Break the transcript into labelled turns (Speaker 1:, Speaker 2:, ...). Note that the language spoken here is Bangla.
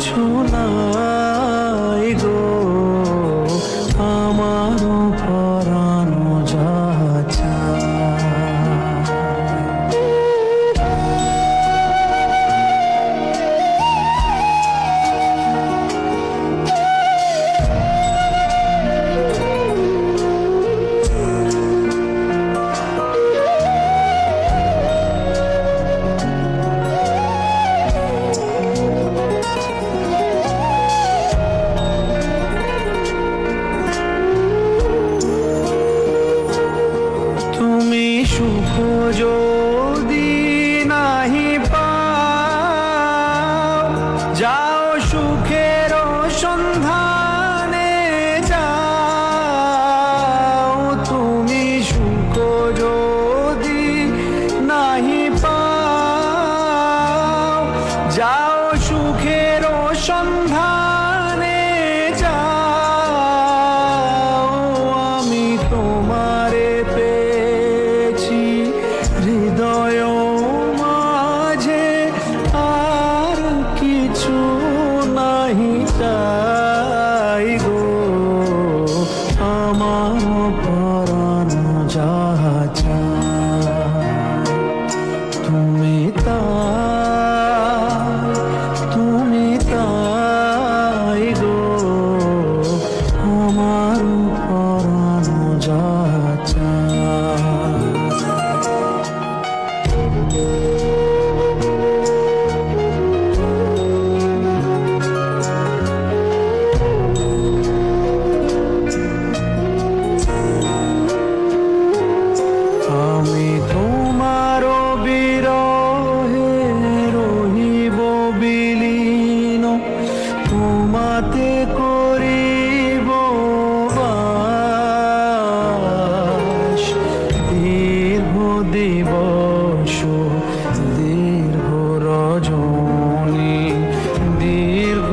Speaker 1: কিছু নাই সুখের সন্ধানে যাও, আমি তোমারে পেয়েছি। হৃদয় মাঝে আর কিছু নাহি চাই গো, আমার পরানো যাহা বিলীন তোমাতে করিব দীর্ঘ দিবস দীর্ঘ রজনী দীর্ঘ